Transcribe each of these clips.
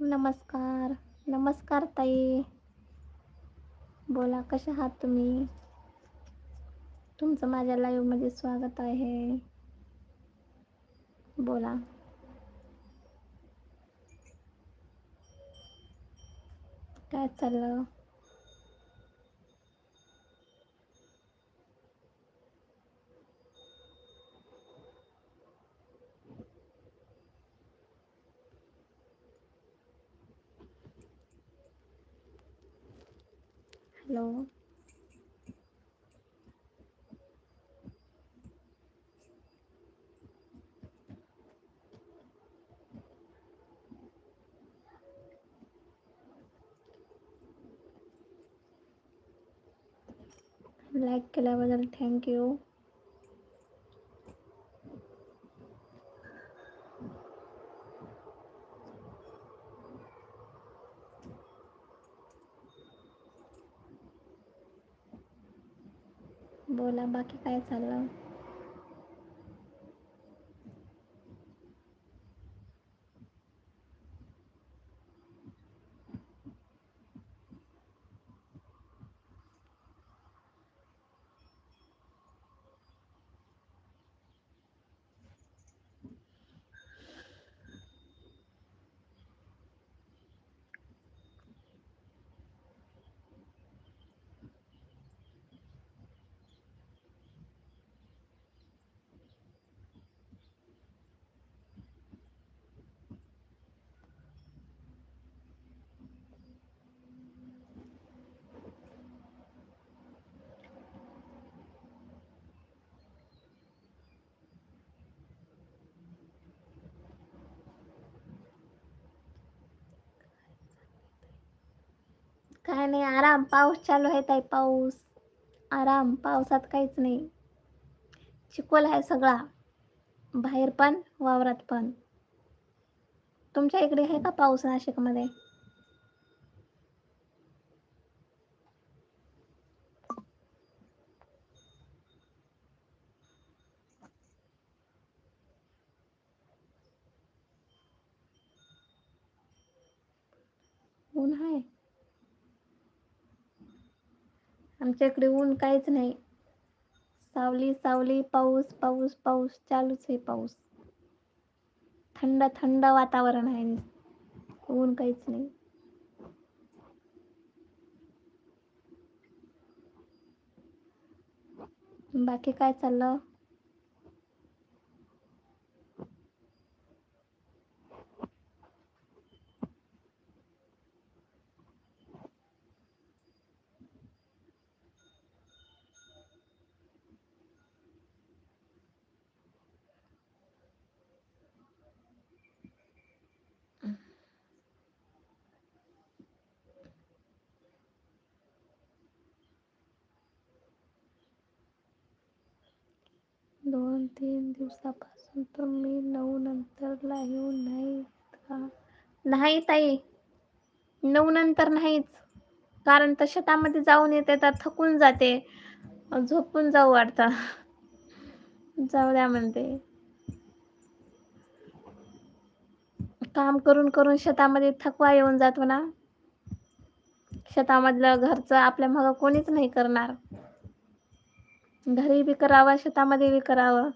नमस्कार. नमस्कार ताई. बोला कशा आहात तुम्ही? तुमचं माझ्या लाईव्हमध्ये स्वागत आहे. बोला. काय चाललं? हॅलो लाईक केल्याबद्दल थँक्यू बोला बाकी काय चाललं? काय नाही आराम. पाऊस चालू आहे ताई पाऊस. आराम. पावसात काहीच नाही. चिकोल आहे सगळा. बाहेर पण वावरात पण. तुमच्या इकडे आहे का पाऊस नाशिकमध्ये? ऊन आहे? आमच्या इकडे ऊन काहीच नाही. सावली सावली पाऊस पाऊस पाऊस चालूच आहे पाऊस. थंड थंड वातावरण आहे. ऊन काहीच नाही. बाकी काय चाललं? दोन तीन दिवसापासून तुम्ही नऊ नंतर लाईव्ह नाही का? नाही ताई. नऊ नंतर नाहीच. कारण तर शेतामध्ये जाऊन येते तर थकून जाते. झोपून जाऊ वाटतं. जाऊ द्या म्हणते. काम करून करून शेतामध्ये थकवा येऊन जातो ना. शेतामधलं घरचं आपल्या मग कोणीच नाही करणार. घरी बी करावं शेतामध्ये बी करावं.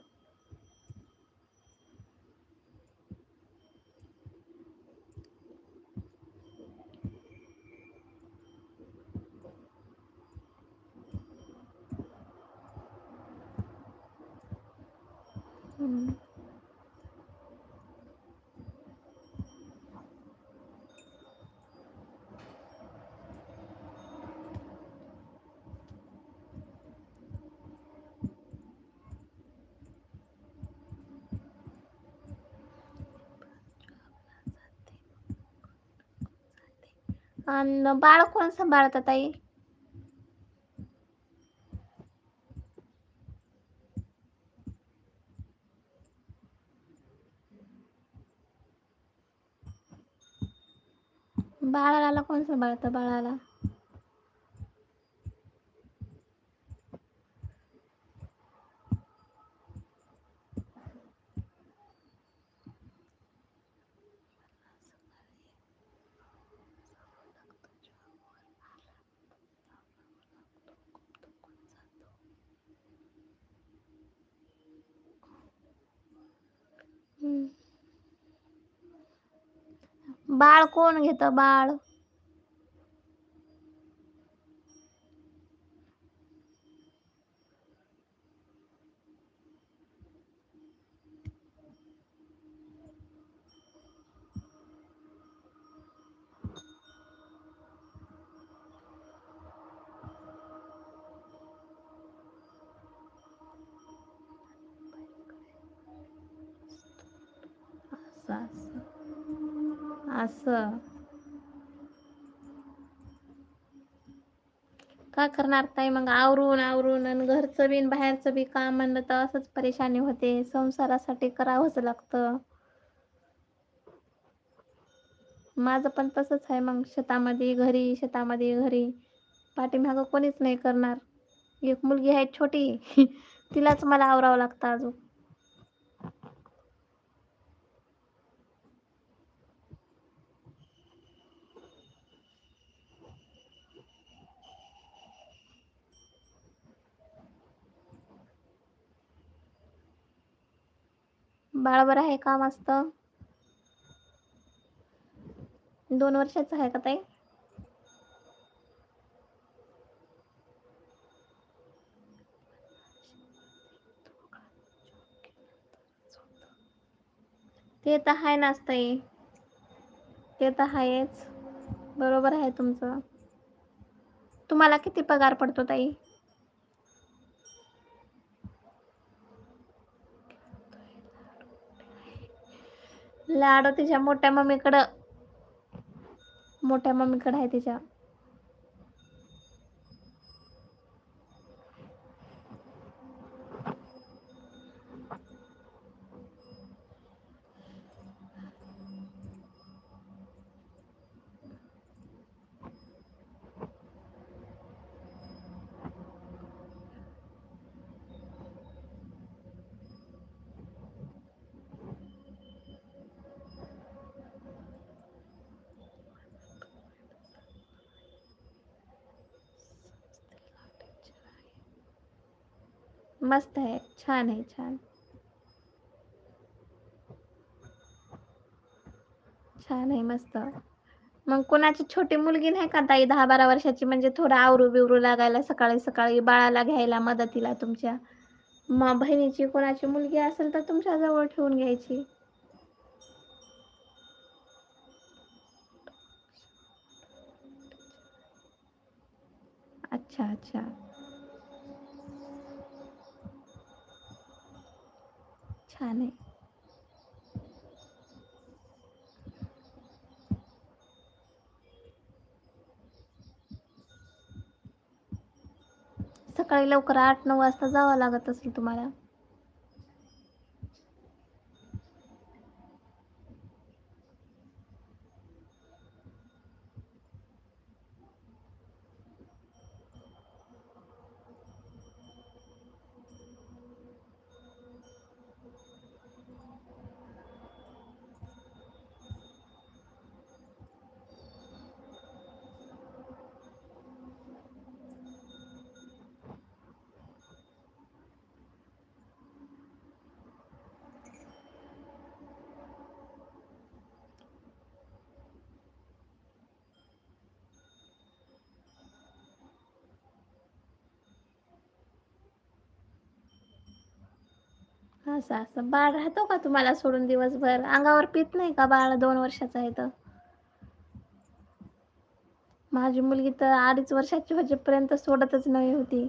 आणि बाळ कोण सांभाळतं ताई? बाळाला कोण सांभाळतं बाळाला? बाळ कोण घेतं बाळ? असं. काय करणार ताई? मग आवरून आवरून आणि घरचं बी बाहेरचं बी काम म्हणलं तर असंच परेशानी होते. संसारासाठी करावंच लागतं. माझं पण तसंच आहे मग. शेतामध्ये घरी शेतामध्ये घरी. पाठीमागं कोणीच नाही करणार. एक मुलगी आहे छोटी. तिलाच मला आवरावं लागतं अजून. बाळ बरं आहे का मस्त? दोन वर्षाचं आहे का ताई? ते तर आहे नाच ताई. ते तर आहेच. बरोबर आहे तुमचं. तुम्हाला किती पगार पडतो ताई? लाडो तिच्या मोठ्या मम्मीकडं. मोठ्या मम्मीकडं आहे तिच्या. मस्त आहे. छान आहे छान. छान आहे मस्त. मग कोणाची छोटी मुलगी नाही का ताई? दहा बारा वर्षाची म्हणजे थोडं आवरू बिवरू लागायला सकाळी सकाळी बाळाला घ्यायला मदतीला तुमच्या. मग बहिणीची कोणाची मुलगी असेल तर तुमच्या जवळ ठेवून घ्यायची. अच्छा अच्छा. छान आहे. सकाळी लवकर आठ नऊ वाजता जावं लागत असेल तुम्हाला. असं असं. बाळ राहतो का तुम्हाला सोडून दिवसभर? अंगावर पित नाही का बाळ? दोन वर्षाचं आहे तर. माझी मुलगी तर अडीच वर्षाची होईपर्यंत सोडतच नवी होती.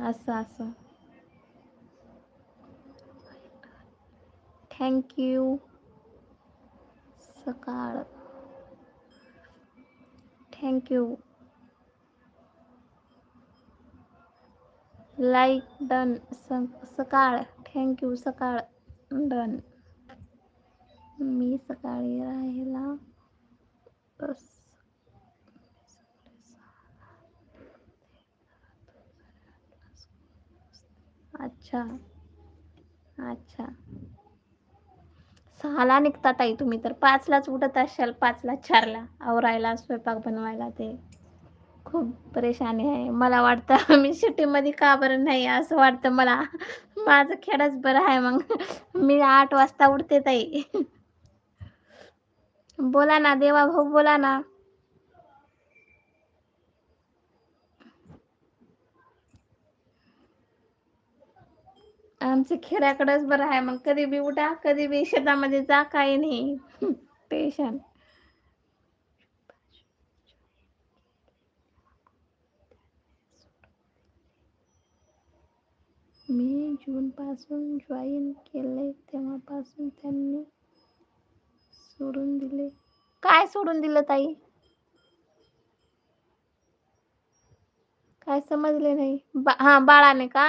असं असं. Thank you Sakal. Thank you like done Sakal. Thank you Sakal. Done मी सकाळी राहायला बस. अच्छा. अच्छा. सहाला निघता ताई तुम्ही तर. पाचलाच उठत असाल पाचला चारला. आवरायला स्वयंपाक बनवायला ते. खूप परेशानी आहे. मला वाटतं मी सिटीमध्ये का बरं नाही असं वाटतं मला. माझं खेडच बरं आहे मग. मी आठ वाजता उठते ताई. बोला ना देवा भाऊ बोला ना. आमचं खेड्याकडेच बरं आहे. मग कधी बी उठा कधी बी शेतामध्ये जा काही नाही. टेन्शन मी जूनपासून जॉईन केले तेव्हापासून त्यांनी सोडून दिले. काय सोडून दिलं ताई? काय समजले नाही. बा हा बाळाने का?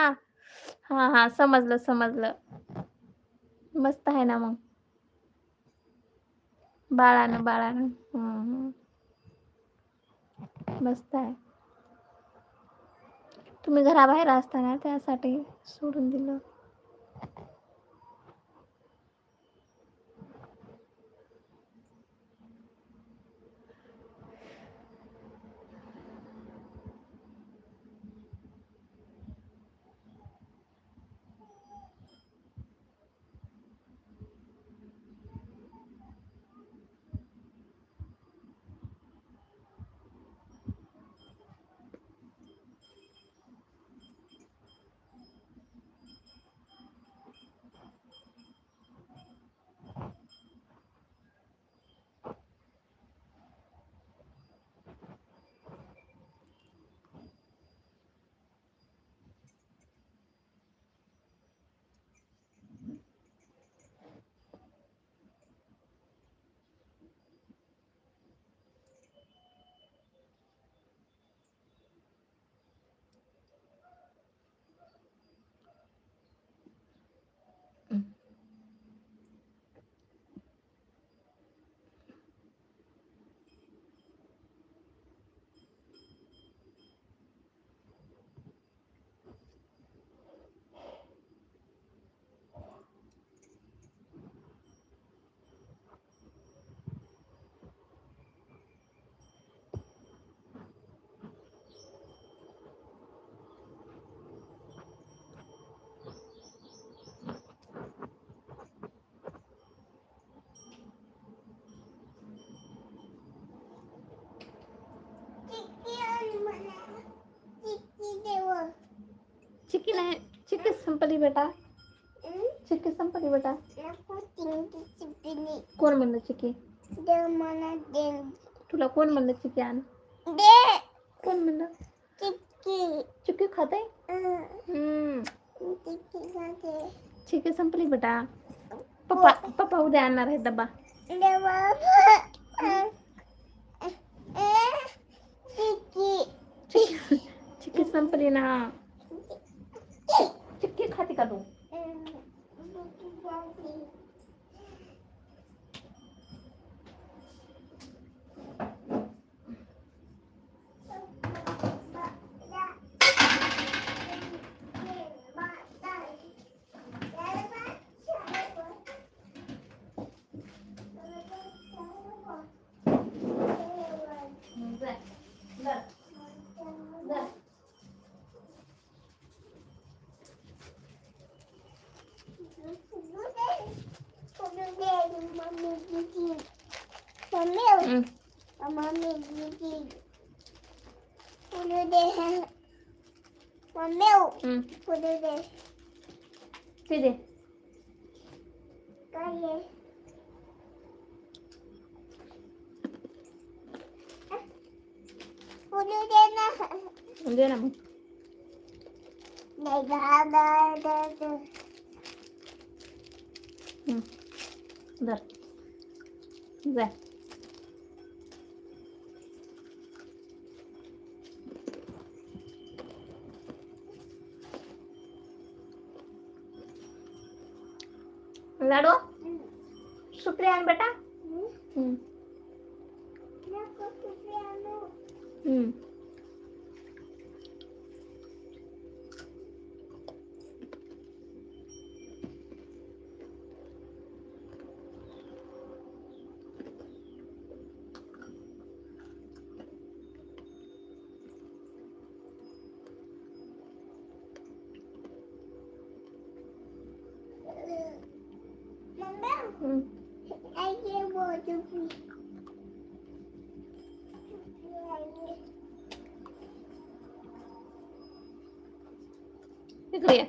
हा हा समजलं समजलं. मस्त आहे ना मग. बाळानं बाळानं. हम्म, हम्म. मस्त आहे. तुम्ही घराबाहेर असताना त्यासाठी सोडून दिलं. संपली बेटा? चिकी संपली बेटा? कोण म्हणलं चिकी तुला कोण म्हणलं चिकी आण. कोण म्हणलं? चिकी खाते? हम्म. चिकी संपली बेटा. पप्पा पप्पा उद्या आणणार आहे डब्बा. चिकी चिकी संपली ना. cadeau. हम्म. ते दे दे ना मग हम्म. धर जा लाडू इकडे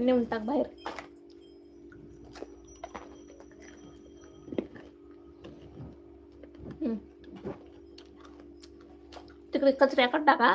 नेऊन टाक बाहेर. तिकडे कचऱ्याकडे टाका.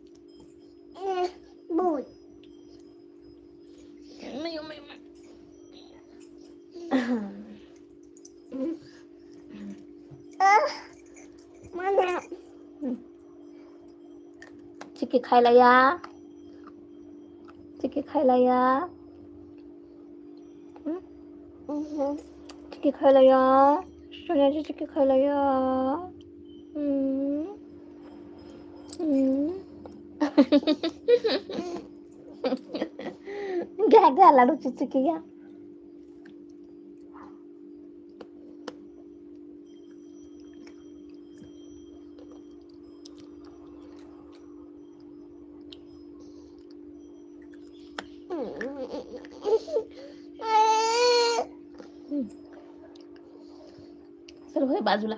चिकी खायला या चिकी खायला या हम्म? चिकी खायला या सोन्याची चिकी खायला या हम्म. हम्म. घ्या घ्या लाडूची चिकी घ्या बाजूला